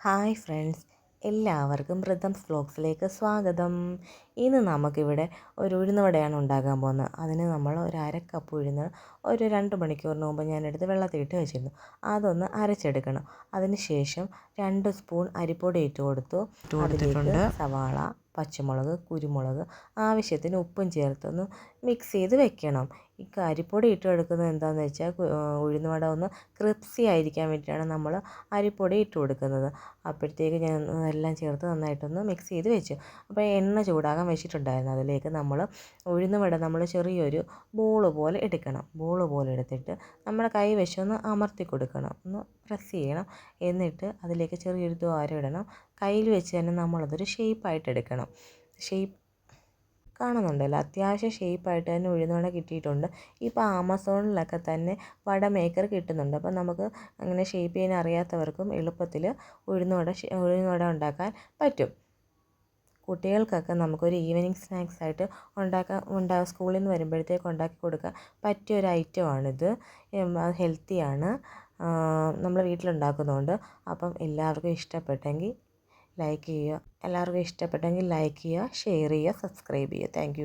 Hi friends എല്ലാവർക്കും ബ്രിതംസ് വ്ലോഗ്സിലേക്ക് സ്വാഗതം. ഇന്ന് നമുക്കിവിടെ ഒരു ഉഴുന്നുവടയാണ് ഉണ്ടാക്കാൻ പോകുന്നത്. അതിന് നമ്മൾ ഒരു അര കപ്പ് ഉഴുന്ന് ഒരു രണ്ട് മണിക്കൂറിന് മുമ്പ് ഞാനെടുത്ത് വെള്ളത്തിലിട്ട് വെച്ചിരുന്നു. അതൊന്ന് അരച്ചെടുക്കണം. അതിന് ശേഷം രണ്ട് സ്പൂൺ അരിപ്പൊടി ഇട്ട് കൊടുത്തു. അതിലേക്ക് സവാള പച്ചമുളക് കുരുമുളക് ആവശ്യത്തിന് ഉപ്പും ചേർത്തൊന്ന് മിക്സ് ചെയ്ത് വെക്കണം. ഈ അരിപ്പൊടി ഇട്ട് കൊടുക്കുന്നത് എന്താണെന്ന് വെച്ചാൽ ഉഴുന്നുവട ഒന്ന് ക്രിപ്സി ആയിരിക്കാൻ വേണ്ടിയിട്ടാണ് നമ്മൾ അരിപ്പൊടി ഇട്ട് കൊടുക്കുന്നത്. അപ്പോഴത്തേക്ക് ഞാൻ എല്ലാം ചേർത്ത് നന്നായിട്ടൊന്ന് മിക്സ് ചെയ്ത് വെച്ചു. അപ്പോൾ എണ്ണ ചൂടാകാൻ വെച്ചിട്ടുണ്ടായിരുന്നു. അതിലേക്ക് നമ്മൾ ഉഴുന്നുവട നമ്മൾ ചെറിയൊരു ബോൾ പോലെ എടുക്കണം. ബോൾ പോലെ എടുത്തിട്ട് നമ്മുടെ കൈ വെച്ചൊന്ന് അമർത്തി കൊടുക്കണം. ഒന്ന് പ്രസ് ചെയ്യണം. എന്നിട്ട് അതിലേക്ക് ചെറിയൊരു ദ്വാരം ഇടണം. കയ്യിൽ വെച്ച് തന്നെ നമ്മളതൊരു ഷേപ്പായിട്ട് എടുക്കണം. ഷേപ്പ് കാണുന്നുണ്ടല്ലോ? അത്യാവശ്യം ഷേപ്പായിട്ട് തന്നെ ഉഴുന്നുവട കിട്ടിയിട്ടുണ്ട്. ഇപ്പോൾ ആമസോണിലൊക്കെ തന്നെ വട മേക്കർ കിട്ടുന്നുണ്ട്. അപ്പോൾ നമുക്ക് അങ്ങനെ ഷേപ്പ് ചെയ്യാൻ അറിയാത്തവർക്കും എളുപ്പത്തിൽ ഉഴുന്നുവട ഉഴുന്നുവട ഉണ്ടാക്കാൻ പറ്റും. കുട്ടികൾക്കൊക്കെ നമുക്കൊരു ഈവനിങ് സ്നാക്സ് ആയിട്ട് ഉണ്ടാക്കാൻ ഉണ്ടാ സ്കൂളിൽ നിന്ന് വരുമ്പോഴത്തേക്ക് ഉണ്ടാക്കി കൊടുക്കാൻ പറ്റിയ ഒരു ഐറ്റമാണിത് ഹെൽത്തിയാണ് നമ്മൾ വീട്ടിലുണ്ടാക്കുന്നതുകൊണ്ട് അപ്പം എല്ലാവർക്കും ഇഷ്ടപ്പെട്ടെങ്കിൽ ലൈക്ക് ചെയ്യുക. എല്ലാവർക്കും ഇഷ്ടപ്പെട്ടെങ്കിൽ ലൈക്ക് ചെയ്യുക ഷെയർ ചെയ്യുക സബ്സ്ക്രൈബ് ചെയ്യുക. താങ്ക്